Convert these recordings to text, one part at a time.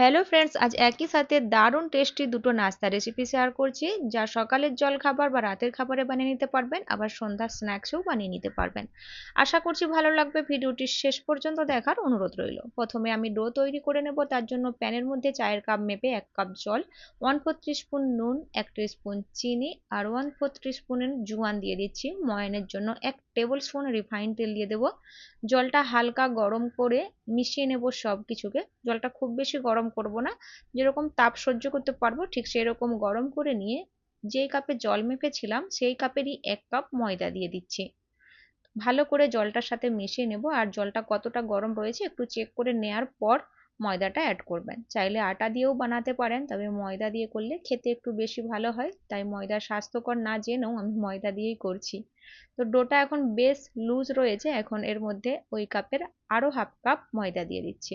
Hello friends আজ একই সাথে দারুণ টেস্টি দুটো নাস্তা রেসিপি শেয়ার করছি, যা সকালের জল খাবার বা রাতের খাবারে বানিয়ে নিতে পারবেন, আবার সন্ধ্যার স্ন্যাক্সেও বানিয়ে নিতে পারবেন। আশা করছি ভালো লাগবে, ভিডিওটি শেষ পর্যন্ত দেখার অনুরোধ রইল। প্রথমে আমি ডো তৈরি করে নেব, তার জন্য প্যানের মধ্যে চায়ের কাপ মেপে এক কাপ জল ওয়ান ফোর স্পুন নুন, এক স্পুন চিনি, আর ওয়ান ফোর স্পুনের জুয়ান দিয়ে দিচ্ছি, ময়নের জন্য এক টেবিল স্পুন রিফাইন তেল দিয়ে দেবো। জলটা হালকা গরম করে মিশিয়ে নেব সব কিছুকে জলটা খুব বেশি গরম করব না। যেরকম তাপ সহ্য করতে পারব, ঠিক সেরকম গরম করে নিয়ে যেই কাপে জল মেপেছিলাম, সেই কাপেরই এক কাপ ময়দা দিয়ে দিচ্ছি। ভালো করে জলটার সাথে মিশিয়ে নেব। আর জলটা কতটা গরম রয়েছে একটু চেক করে নেওয়ার পর ময়দাটা অ্যাড করবেন। চাইলে আটা দিয়েও বানাতে পারেন, তবে ময়দা দিয়ে করলে খেতে একটু বেশি ভালো হয়। তাই ময়দা স্বাস্থ্যকর না জেনেও আমি ময়দা দিয়েই করছি। তো ডোটা এখন বেশ লুজ রয়েছে, এখন এর মধ্যে ওই কাপের আরও হাফ কাপ ময়দা দিয়ে দিচ্ছি।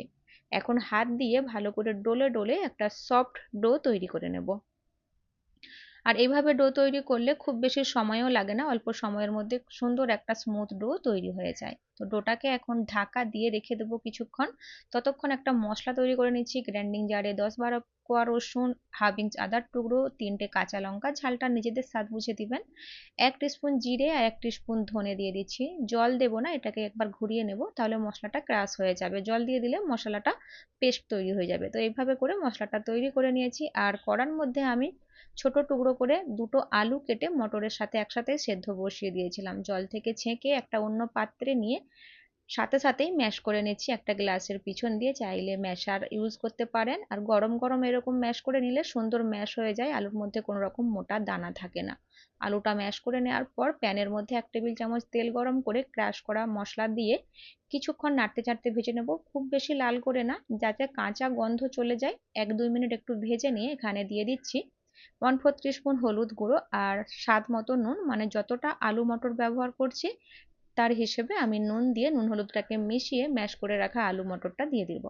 এখন হাত দিয়ে ভালো করে ডোলে ডলে একটা সফট ডো তৈরি করে নেব। আর এইভাবে ডো তৈরি করলে খুব বেশি সময়ও লাগে না, অল্প সময়ের মধ্যে সুন্দর একটা স্মুথ ডো তৈরি হয়ে যায়। তো ডোটাকে এখন ঢাকা দিয়ে রেখে দেবো কিছুক্ষণ। ততক্ষণ একটা মশলা তৈরি করে নিচ্ছি গ্র্যান্ডিং জারে দশ বারো কোয়া রসুন হাফ ইঞ্চ আদার টুকরো, তিনটে কাঁচা লঙ্কা, ঝালটা নিজেদের স্বাদ বুঝে দিবেন। এক স্পুন জিরে আর এক স্পুন ধনে দিয়ে দিচ্ছি। জল দেব না, এটাকে একবার ঘুরিয়ে নেব, তাহলে মশলাটা ক্রাশ হয়ে যাবে। জল দিয়ে দিলে মশলাটা পেস্ট তৈরি হয়ে যাবে। তো এইভাবে করে মশলাটা তৈরি করে নিয়েছি। আর কড়ার মধ্যে আমি ছোট টুকরো করে দুটো আলু কেটে মটরের সাথে একসাথে সেদ্ধ বসিয়ে দিয়েছিলাম। জল থেকে ছেঁকে একটা অন্য পাত্রে নিয়ে সাথে সাথেই ম্যাশ করে নিচ্ছি একটা গ্লাসের পিছন দিয়ে। চাইলে ম্যাশার ইউজ করতে পারেন। আর গরম গরম এরকম ম্যাশ করে নিলে সুন্দর ম্যাশ হয়ে যায়। আলুর মধ্যে কোনো রকম মোটা দানা থাকে না। আলুটা ম্যাশ করে নেওয়ার পর প্যানের মধ্যে এক টেবিল চামচ তেল গরম করে ক্রাশ করা মশলা দিয়ে কিছুক্ষণ নাড়তে চাড়তে ভেজে নেব। খুব বেশি লাল করে না, যাতে কাঁচা গন্ধ চলে যায়। এক দুই মিনিট একটু ভেজে নিয়ে এখানে দিয়ে দিচ্ছি। ওয়ান ফোর স্পুন হলুদ গুঁড়ো আর স্বাদ মতো নুন মানে যতটা আলু মটর ব্যবহার করছি, তার হিসেবে আমি নুন দিয়ে নুন হলুদটাকে মিশিয়ে ম্যাশ করে রাখা আলু মটরটা দিয়ে দিব।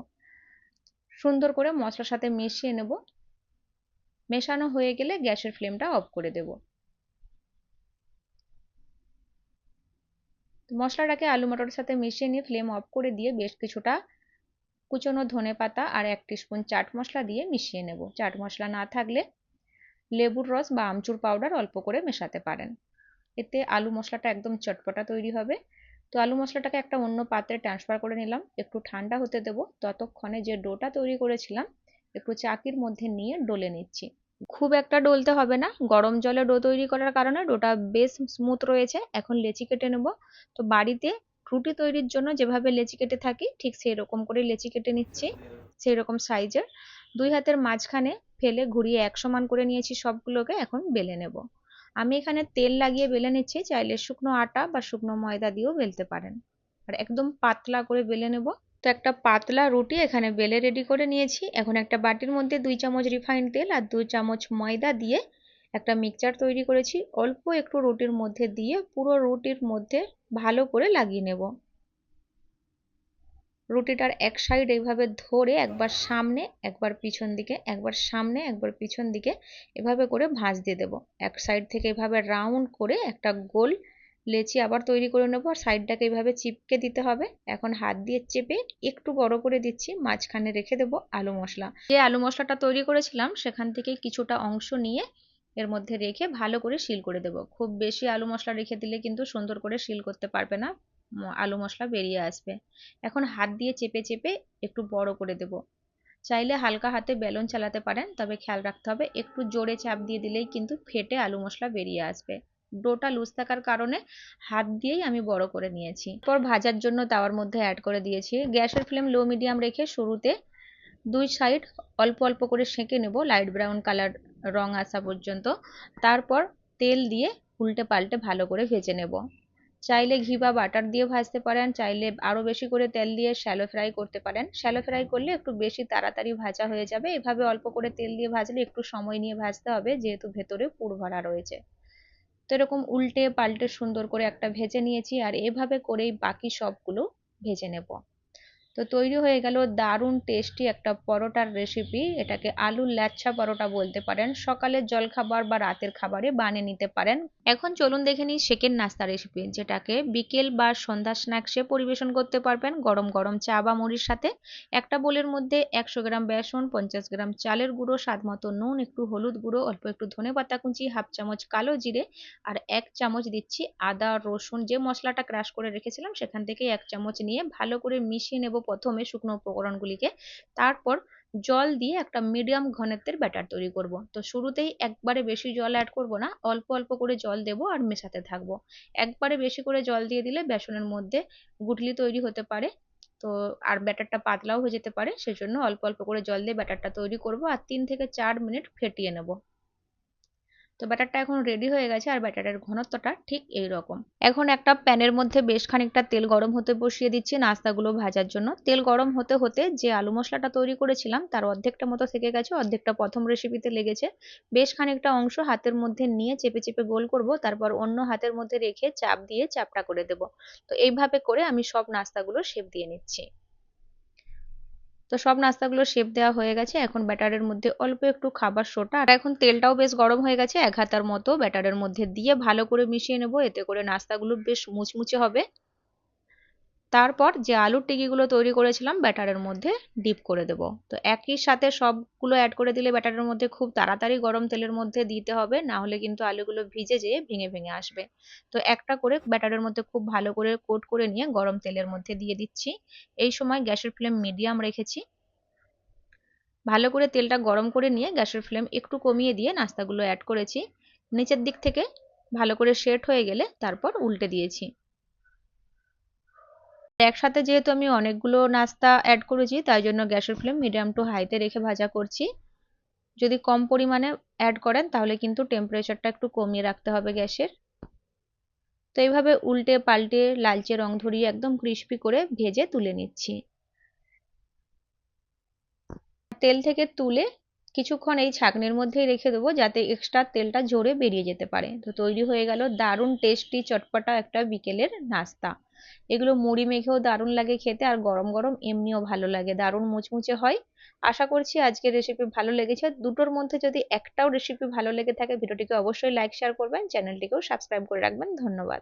সুন্দর করে মশলার সাথে মিশিয়ে নেব। মেশানো হয়ে গেলে গ্যাসের ফ্লেমটা অফ করে দেব। মশলাটাকে আলু মটরের সাথে মিশিয়ে নিয়ে ফ্লেম অফ করে দিয়ে বেশ কিছুটা কুচনো ধনে পাতা আর এক স্পুন চাট মশলা দিয়ে মিশিয়ে নেব। চাট মশলা না থাকলে লেবুর রস বা আমচুর পাউডার অল্প করে মেশাতে পারেন। এতে আলু মশলাটা একদম চটপটা তৈরি হবে। তো আলু মশলাটাকে একটা অন্য পাত্রে ট্রান্সফার করে নিলাম। একটু ঠান্ডা হতে দেবো। ততক্ষণে যে ডোটা তৈরি করেছিলাম, একটু চাকির মধ্যে নিয়ে ডলে নিচ্ছি। খুব একটা ডলতে হবে না। গরম জলে ডো তৈরি করার কারণে ডোটা বেশ স্মুথ রয়েছে। এখন লেচি কেটে নেব। তো বাড়িতে রুটি তৈরির জন্য যেভাবে লেচি কেটে থাকি, ঠিক সেই রকম করে লেচি কেটে নিচ্ছি। সেই রকম সাইজের দুই হাতের মাঝখানে ফেলে ঘুরিয়ে এক সমান করে নিয়েছি সবগুলোকে, এখন বেলে নেব। আমি এখানে তেল লাগিয়ে বেলে নিচ্ছি, চাইলে শুকনো আটা বা শুকনো ময়দা দিয়েও বেলতে পারেন। আর একদম পাতলা করে বেলে নেব। তো একটা পাতলা রুটি এখানে বেলে রেডি করে নিয়েছি। এখন একটা বাটির মধ্যে দুই চামচ রিফাইন তেল আর দুই চামচ ময়দা দিয়ে একটা মিক্সচার তৈরি করেছি। অল্প একটু রুটির মধ্যে দিয়ে পুরো রুটির মধ্যে ভালো করে লাগিয়ে নেব। রুটিটার এক সাইড এইভাবে ধরে একবার সামনে, একবার পিছন দিকে, একবার সামনে, একবার পিছন দিকে এভাবে করে ভাঁজ দিয়ে দেবো। এক সাইড থেকে এভাবে রাউন্ড করে একটা গোল লেচি আবার তৈরি করে নেব আর সাইডটাকে এইভাবে চিপকে দিতে হবে। এখন হাত দিয়ে চেপে একটু বড় করে দিচ্ছি, মাঝখানে রেখে দেবো আলু মশলা। যে আলু মশলাটা তৈরি করেছিলাম, সেখান থেকে কিছুটা অংশ নিয়ে এর মধ্যে রেখে ভালো করে শিল করে দেবো। খুব বেশি আলু মশলা রেখে দিলে কিন্তু সুন্দর করে শিল করতে পারবে না। আলু মশলা বেরিয়ে আসবে। এখন হাত দিয়ে চেপে চেপে একটু বড় করে দেব। চাইলে হালকা হাতে বেলুন চালাতে পারেন, তবে খেয়াল রাখতে হবে, একটু জোরে চাপ দিয়ে দিলেই কিন্তু ফেটে আলু মশলা বেরিয়ে আসবে। ডোটা লুজ থাকার কারণে হাত দিয়েই আমি বড় করে নিয়েছি। পর ভাজার জন্য তাওয়ার মধ্যে অ্যাড করে দিয়েছি। গ্যাসের ফ্লেম লো মিডিয়াম রেখে শুরুতে দুই সাইড অল্প অল্প করে সেঁকে নেব লাইট ব্রাউন কালার রং আসা পর্যন্ত। তারপর তেল দিয়ে উল্টে পাল্টে ভালো করে ভেজে নেব। চাইলে ঘি বা বাটার দিয়ে ভাজতে পারেন, চাইলে আরও বেশি করে তেল দিয়ে শ্যালো ফ্রাই করতে পারেন। শ্যালো ফ্রাই করলে একটু বেশি তাড়াতাড়ি ভাজা হয়ে যাবে। এভাবে অল্প করে তেল দিয়ে ভাজলে একটু সময় নিয়ে ভাজতে হবে, যেহেতু ভেতরে পুর ভরা রয়েছে। তো এরকম উল্টে পাল্টে সুন্দর করে একটা ভেজে নিয়েছি, আর এভাবে করেই বাকি সবগুলো ভেজে নেব। তো তৈরি হয়ে গেল দারুণ টেস্টি একটা পরোটার রেসিপি এটাকে আলুর ল্যাচ্ছা পরোটা বলতে পারেন। সকালের জলখাবার বা রাতের খাবারে বানিয়ে নিতে পারেন। এখন চলুন দেখে নিই সেকেন্ড নাস্তা রেসিপি যেটাকে বিকেল বা সন্ধ্যা স্ন্যাক্সে পরিবেশন করতে পারবেন। গরম গরম চা বা মুড়ির সাথে। একটা বোলের মধ্যে একশো গ্রাম বেসন, পঞ্চাশ গ্রাম চালের গুঁড়ো, স্বাদ মতো নুন, একটু হলুদ গুঁড়ো, অল্প একটু ধনে পাতা কুচি, হাফ চামচ কালো জিরে আর এক চামচ দিচ্ছি আদা, রসুন। যে মশলাটা ক্রাশ করে রেখেছিলাম সেখান থেকে এক চামচ নিয়ে ভালো করে মিশিয়ে নেব প্রথমে শুকনো উপকরণগুলিকে তারপর জল দিয়ে একটা মিডিয়াম ঘনত্বের ব্যাটার তৈরি করব। তো শুরুতেই একবারে বেশি জল অ্যাড করব না, অল্প অল্প করে জল দেব আর মেশাতে থাকব। একবারে বেশি করে জল দিয়ে দিলে বেসনের মধ্যে গুটলি তৈরি হতে পারে। তো আর ব্যাটারটা পাতলাও হয়ে যেতে পারে, সেজন্য অল্প অল্প করে জল দিয়ে ব্যাটারটা তৈরি করব আর তিন থেকে চার মিনিট ফেটিয়ে নেব। তো ব্যাটারটা এখন রেডি হয়ে গেছে আর ব্যাটারের ঘনত্বটা ঠিক এই রকম এখন একটা প্যানের মধ্যে বেশ খানিকটা তেল গরম হতে বসিয়ে দিচ্ছি নাস্তাগুলো ভাজার জন্য। তেল গরম হতে হতে যে আলু মশলাটা তৈরি করেছিলাম তার অর্ধেকটা মতো থেকে গেছে, অর্ধেকটা প্রথম রেসিপিতে লেগেছে। বেশ খানিকটা অংশ হাতের মধ্যে নিয়ে চেপে চেপে গোল করব, তারপর অন্য হাতের মধ্যে রেখে চাপ দিয়ে চাপটা করে দেব। তো এইভাবে করে আমি সব নাস্তাগুলো শেপ দিয়ে নিচ্ছি। তো সব নাস্তাগুলো শেপ দেওয়া হয়ে গেছে। এখন ব্যাটারের মধ্যে অল্প একটু খাবার সোটা আর এখন তেলটাও বেশ গরম হয়ে গেছে, এক হাতার মতো ব্যাটারের মধ্যে দিয়ে ভালো করে মিশিয়ে নেব। এতে করে নাস্তাগুলো বেশ মুচমুচে হবে। তারপর যে আলুর টিকিগুলো তৈরি করেছিলাম ব্যাটারের মধ্যে ডিপ করে দেব। তো একই সাথে সবগুলো অ্যাড করে দিলে ব্যাটারের মধ্যে খুব তাড়াতাড়ি গরম তেলের মধ্যে দিতে হবে, না হলে কিন্তু আলুগুলো ভিজে যেয়ে ভেঙে ভেঙে আসবে। তো একটা করে ব্যাটারের মধ্যে খুব ভালো করে কোট করে নিয়ে গরম তেলের মধ্যে দিয়ে দিচ্ছি। এই সময় গ্যাসের ফ্লেম মিডিয়াম রেখেছি। ভালো করে তেলটা গরম করে নিয়ে গ্যাসের ফ্লেম একটু কমিয়ে দিয়ে নাস্তাগুলো অ্যাড করেছি। নিচের দিক থেকে ভালো করে সেট হয়ে গেলে তারপর উল্টে দিয়েছি। একসাথে যেহেতু আমি অনেকগুলো নাস্তা অ্যাড করেছি, তাই জন্য গ্যাসের ফ্লেম মিডিয়াম টু হাইতে রেখে ভাজা করছি। যদি কম পরিমাণে অ্যাড করেন, তাহলে কিন্তু টেম্পারেচারটা একটু কমিয়ে রাখতে হবে গ্যাসের। তো এইভাবে উল্টে পাল্টে লালচে রং ধরিয়ে একদম ক্রিস্পি করে ভেজে তুলে নিচ্ছি। তেল থেকে তুলে কিছুক্ষণ এই ছাঁকনির মধ্যেই রেখে দেবো যাতে এক্সট্রা তেলটা ঝরে বেরিয়ে যেতে পারে। তো তৈরি হয়ে গেল দারুণ টেস্টি চটপটা একটা বিকেলের নাস্তা। এগুলো মুড়ি মেখেও দারুণ লাগে খেতে আর গরম গরম এমনিও ভালো লাগে, দারুণ মুচমুচে হয়। আশা করছি আজকের রেসিপি ভালো লেগেছে। দুটোর মধ্যে যদি একটাও রেসিপি ভালো লেগে থাকে, ভিডিওটিকে অবশ্যই লাইক শেয়ার করবেন। চ্যানেলটিকেও সাবস্ক্রাইব করে রাখবেন। ধন্যবাদ।